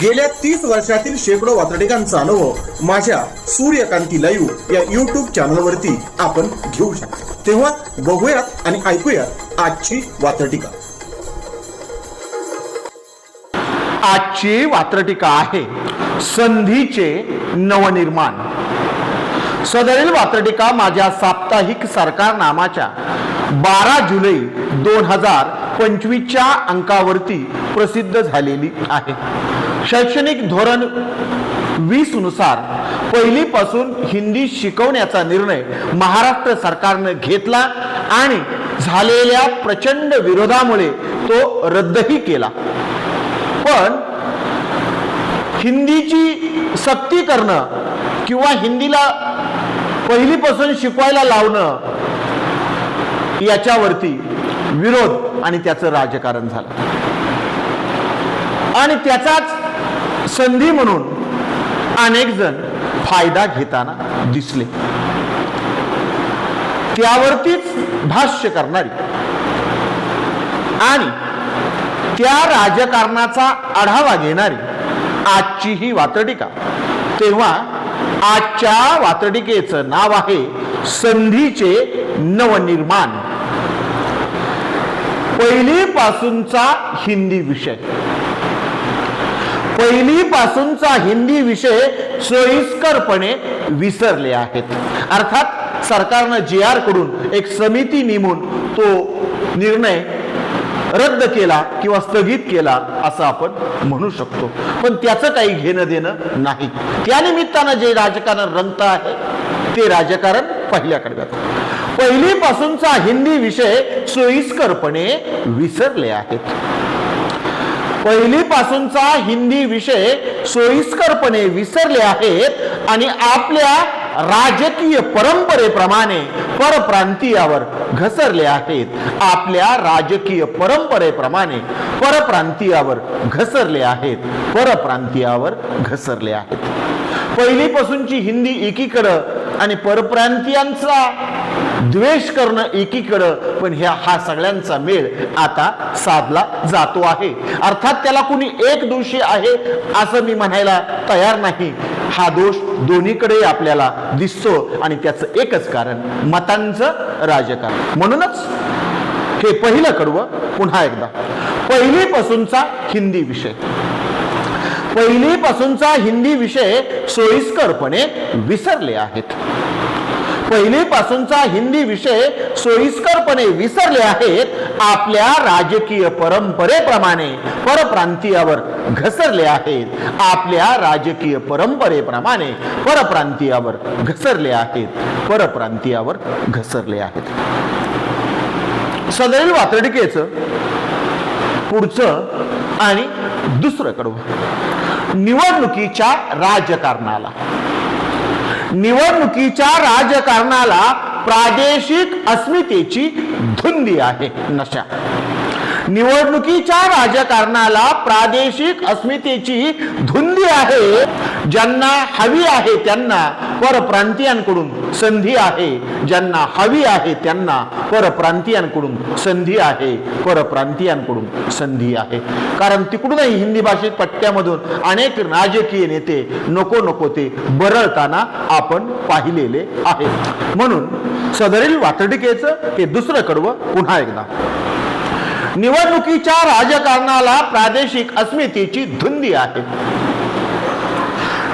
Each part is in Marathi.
गेल्या तीस वर्षातील शेकडो वातडिकांचा अनुभव माझ्या सूर्यकांती लाईव्ह या युट्यूब चॅनलवरती आपण घेऊ शकतो. तेव्हा बघूयात आणि ऐकूयात आजची वातडिका आजची वात्रटिका आहे संधीचे नवनिर्माण. सदरील वात्रटिका माझ्या साप्ताहिक सरकार नामाच्या बारा जुलै दोन हजार पंचवीसच्या अंकावरती प्रसिद्ध झालेली आहे. शैक्षणिक धोरण वीसनुसार पहिलीपासून हिंदी शिकवण्याचा निर्णय महाराष्ट्र सरकारनं घेतला आणि झालेल्या प्रचंड विरोधामुळे तो रद्दही केला. पण हिंदीची सक्ती करणं किंवा हिंदीला पहिलीपासून शिकवायला लावणं याच्यावरती विरोध आणि त्याचं राजकारण झालं. आणि त्याचाच संधी म्हणून अनेक जण फायदा घेताना दिसले. त्यावरतीच भाष्य करणारी आणि त्या राजकारणाचा आढावा घेणारी आजची ही वातडिका तेव्हा आजच्या वातडिकेचं नाव आहे संधीचे नवनिर्माण. पहिलीपासूनचा हिंदी विषय. पहिलीपासूनचा हिंदी विषय सोयीस्करपणे विसरले आहेत. अर्थात सरकारनं जी आरकडून एक समिती नेमून तो निर्णय रद्द केला किंवा स्थगित केला असं आपण म्हणू शकतो. पण त्याचं काही घेणं देणं नाही. त्या निमित्तानं जे राजकारण रंगत आहे ते राजकारण पहिल्याकडे जातं पहिलीपासूनचा हिंदी विषय सोयीस्करपणे विसरले आहेत. पहिलीपासूनचा हिंदी विषय सोयीस्करपणे विसरले आहेत आणि आपल्या राजकीय परंपरेप्रमाणे परप्रांतीयावर घसरले आहेत. आपल्या राजकीय परंपरेप्रमाणे परप्रांतीयावर घसरले आहेत. परप्रांतीयावर घसरले आहेत. पहिलीपासूनची हिंदी एकीकडं आणि परप्रांतीयांचा द्वेष करणं एकीकडं पण ह्या हा सगळ्यांचा मेळ आता साधला जातो आहे. अर्थात त्याला कुणी एक दोषी आहे असं मी म्हणायला तयार नाही. हा दोष दोन्हीकडे आपल्याला दिसतो आणि त्याचं एकच कारण मतांचं राजकारण. म्हणूनच हे पहिलं कडवं पुन्हा एकदा. पहिलीपासूनचा हिंदी विषय. पहिलीपासूनचा हिंदी विषय सोयीस्करपणे विसरले आहेत. पहिलीपासूनचा हिंदी विषय सोयीस्करपणे विसरले आहेत आपल्या राजकीय परंपरेप्रमाणे परप्रांतीयावर घसरले आहेत. आपल्या राजकीय परंपरेप्रमाणे परप्रांतीयावर घसरले आहेत. परप्रांतीयावर घसरले आहेत. सदैव वातडिकेचं पुढचं आणि दुसरं कडवं निवडणुकीच्या राजकारणाला. निवडणुकीच्या राजकारणाला प्रादेशिक अस्मितेची धुंदी आहे नशा. निवडणुकीच्या राजकारणाला प्रादेशिक अस्मितेची धुंदी आहे ज्यांना हवी आहे त्यांना परप्रांतीयांकडून संधी आहे. ज्यांना हवी आहे त्यांना परप्रांतीयांकडून संधी आहे. परप्रांतीयांकडून संधी आहे. कारण तिकडूनही हिंदी भाषेत पट्ट्यामधून अनेक राजकीय नेते नको नको ते बरळताना आपण पाहिलेले आहे म्हणून सदरील वातडिकेचं हे दुसरं कडवं पुन्हा एकदा. निवडणुकीच्या राजकारणाला प्रादेशिक अस्मितेची धुंदी आहे.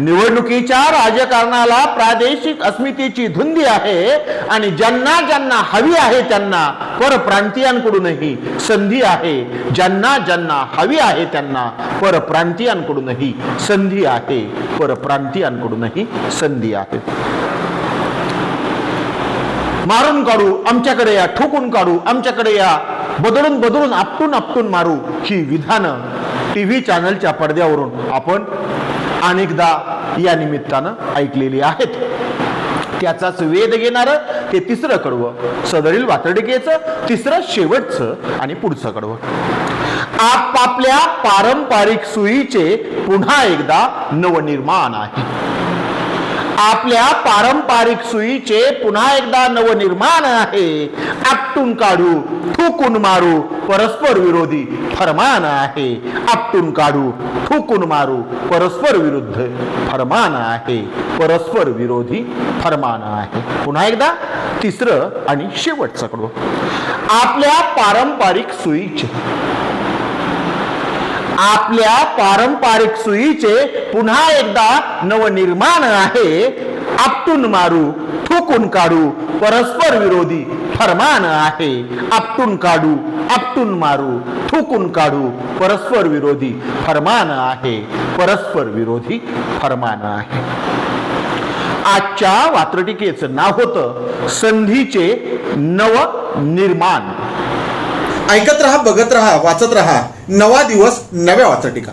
निवडणुकीच्या राजकारणाला प्रादेशिक अस्मितेची धुंदी आहे आणि ज्यांना ज्यांना हवी आहे त्यांना परप्रांतीयांकडूनही संधी आहे. ज्यांना ज्यांना हवी आहे त्यांना परप्रांतीयांकडूनही संधी आहे. परप्रांतीयांकडूनही संधी आहे. मारून काढू आमच्याकडे या ठोकून काढू आमच्याकडे या बदलून बदलून आपटून आपटून मारू ही विधानं टी व्ही चॅनलच्या पडद्यावरून आपण अनेकदा या निमित्तानं ऐकलेली आहेत. त्याचाच वेध घेणारं ते तिसरं कडवं. सदरील वातडकेचं तिसरं शेवटचं आणि पुढचं कडवं. आपापल्या पारंपरिक सुईचे पुन्हा एकदा नवनिर्माण आहे. आपल्या पारंपरिक सुईचे पुन्हा एकदा नवनिर्माण आहे. आपटून काढू थुकून मारू परस्पर विरोधी फरमान आहे. आपटून काढू थुकून मारू परस्पर विरुद्ध फरमान आहे. परस्पर विरोधी फरमान आहे. पुन्हा एकदा तिसरं आणि शेवटचं कडू आपल्या पारंपरिक सुईचे आपल्या पारंपरिक सुईचे पुन्हा एकदा नवनिर्माण आहे. आपटून मारू थुकून काढू परस्पर विरोधी फरमान आहे. आपटून काढू आपटून मारू थुकून काढू परस्पर विरोधी फरमान आहे. परस्पर विरोधी फरमान आहे. आजच्या वात्रटिकेचं नाव होतं संधीचे नव निर्माण ऐकत रहा बघत रहा वाचत रहा. नवा दिवस नव्या वाचा टीका